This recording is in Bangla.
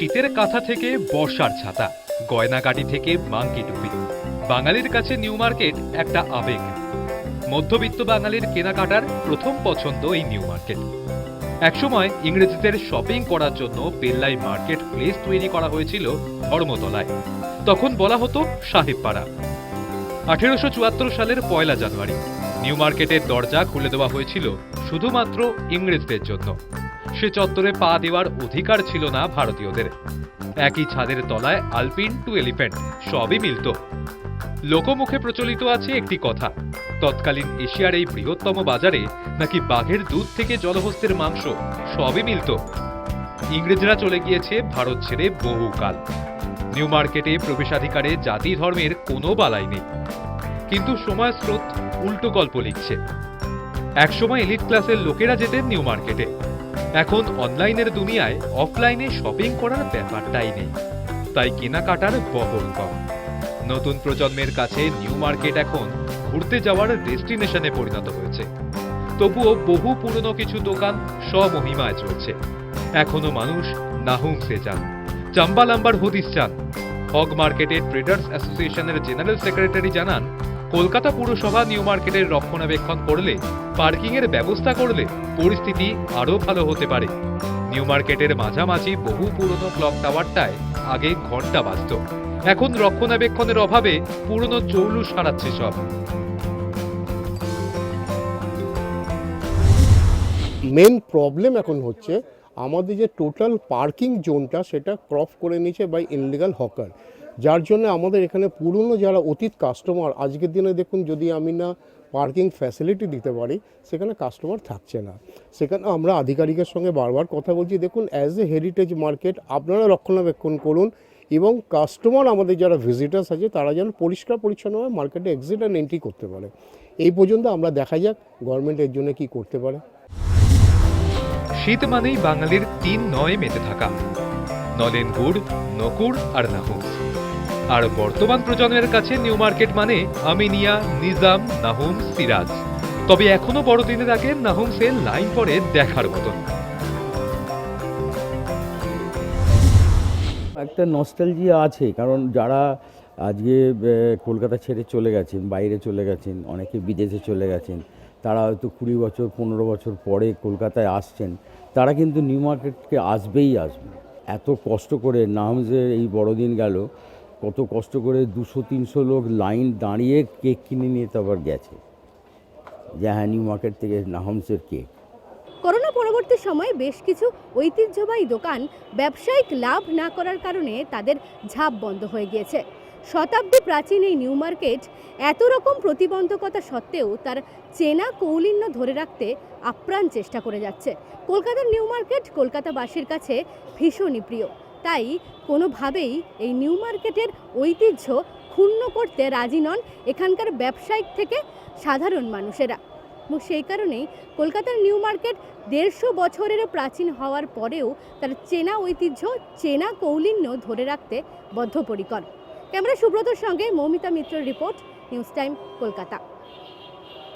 শীতের কাঁথা থেকে বর্ষার ছাতা, গয়নাগাটি থেকে মাংকি টুপি। বাঙালির কাছে নিউ মার্কেট একটা আবেগ। মধ্যবিত্ত বাঙালির কেনাকাটার প্রথম পছন্দ এই নিউ মার্কেট। একসময় ইংরেজদের শপিং করার জন্য পেল্লাই মার্কেট প্লেস তৈরি করা হয়েছিল ধর্মতলায়। তখন বলা হতো সাহেবপাড়া। আঠেরোশো চুয়াত্তর সালের পয়লা জানুয়ারি, নিউ মার্কেটের দরজা খুলে দেওয়া হয়েছিল শুধুমাত্র ইংরেজদের জন্য। সে চত্বরে পা দেওয়ার অধিকার ছিল না ভারতীয়দের। একই ছাদের তলায় আলপিন টু এলিফ্যান্ট সবই মিলত। লোকমুখে প্রচলিত আছে একটি কথা, তৎকালীন এশিয়ার এই বৃহত্তম বাজারে নাকি বাঘের দুধ থেকে জলহস্তের মাংস সবই মিলত। ইংরেজরা চলে গিয়েছে ভারত ছেড়ে বহুকাল নিউ মার্কেটে প্রবেশাধিকারে জাতি ধর্মের কোনো বালাই নেই। কিন্তু সময় স্রোত উল্টো গল্প লিখছে। একসময় এলিট ক্লাসের লোকেরা যেতেন নিউ মার্কেটে। এখন অনলাইনের দুনিয়ায় অফলাইনে শপিং করার ব্যাপারটাই নেই। তাই কেনাকাটার বহর কম। নতুন প্রজন্মের কাছে নিউ মার্কেট এখন ঘুরতে যাওয়ার ডেস্টিনেশনে পরিণত হয়েছে। তবুও বহু পুরনো কিছু দোকান স্বমহিমায় চলছে। এখনও মানুষ নাহুমসে যান। চাম্বা লাম্বার হদিস চান। হগ মার্কেটের ট্রেডার্স অ্যাসোসিয়েশনের জেনারেল সেক্রেটারি জানান কলকাতা পুরসভা নিউ মার্কেটের রক্ষণাবেক্ষণ করলে পার্কিং এর ব্যবস্থা করলে পরিস্থিতি আরও ভালো হতে পারে। নিউ মার্কেটের মাঝামাঝি বহু পুরনো ক্লক টাওয়ারটায় আগে ঘণ্টা বাজত। এখন রক্ষণাবেক্ষণের অভাবে পুরনো চৌলু সারাচ্ছে সব। মেন প্রবলেম এখন হচ্ছে, আমাদের যে টোটাল পার্কিং জোনটা সেটা ক্রপ করে নিয়েছে বাই ইনলিগাল হকার যার জন্য আমাদের এখানে পুরনো যারা অতীত কাস্টমার আজকের দিনে দেখুন যদি আমি না পার্কিং ফ্যাসিলিটি দিতে পারি, সেখানে কাস্টমার থাকছে না। সেখানে আমরা আধিকারিকের সঙ্গে বারবার কথা বলছি, দেখুন অ্যাজ এ হেরিটেজ মার্কেট আপনারা রক্ষণাবেক্ষণ করুন এবং কাস্টমার আমাদের যারা ভিজিটার্স আছে, তারা যেন পরিষ্কার পরিচ্ছন্নভাবে মার্কেটে এক্সিট অ্যান্ড এন্ট্রি করতে পারে। এই পর্যন্ত আমরা দেখা যাক গভর্নমেন্ট এর জন্য কি করতে পারে। শীত মানেই বাঙালির তিন নয় মেতে থাকা। নলেন গুড়, নকুড় আর নাহুম আর বর্তমান প্রজন্মের কাছে নিউ মার্কেট মানে আমিনিয়া, নিজাম, নাহুম, সিরাজ। তবে এখনও বড়দিনের আগে নাহুমসে লাইন পড়ে দেখার মতন। একটা নস্টালজিয়া আছে, কারণ যারা আজকে কলকাতা ছেড়ে চলে গেছেন, বাইরে চলে গেছেন, অনেকে বিদেশে চলে গেছেন, তারা হয়তো কুড়ি বছর, পনেরো বছর পরে কলকাতায় আসছেন, তারা কিন্তু নিউ মার্কেটকে আসবেই আসবে। এত কষ্ট করে নামজে এই বড়দিন গেল কত কষ্ট করে দুশো, তিনশো লোক লাইন দাঁড়িয়ে কেক কিনে নিয়ে তো আবার গেছে। যে নিউ মার্কেট থেকে নাহমসের কেক। করোনা পরবর্তী সময়ে বেশ কিছু ঐতিহ্যবাহী দোকান ব্যবসায়িক লাভ না করার কারণে তাদের ঝাঁপ বন্ধ হয়ে গিয়েছে। শতাব্দী প্রাচীন এই নিউ মার্কেট এত রকম প্রতিবন্ধকতা সত্ত্বেও তার চেনা কৌলিন্য ধরে রাখতে আপ্রাণ চেষ্টা করে যাচ্ছে। কলকাতার নিউ মার্কেট কলকাতাবাসীর কাছে ভীষণই প্রিয়। তাই কোনোভাবেই এই নিউ মার্কেটের ঐতিহ্য ক্ষুণ্ণ করতে রাজি নন এখানকার ব্যবসায়িক থেকে সাধারণ মানুষেরা। এবং সেই কারণেই কলকাতার নিউ মার্কেট দেড়শো বছরেরও প্রাচীন হওয়ার পরেও তার চেনা ঐতিহ্য, চেনা কৌলিন্য ধরে রাখতে বদ্ধপরিকর। ক্যামেরা সুব্রতর সঙ্গে মৌমিতা মিত্রের রিপোর্ট, নিউজ টাইম কলকাতা।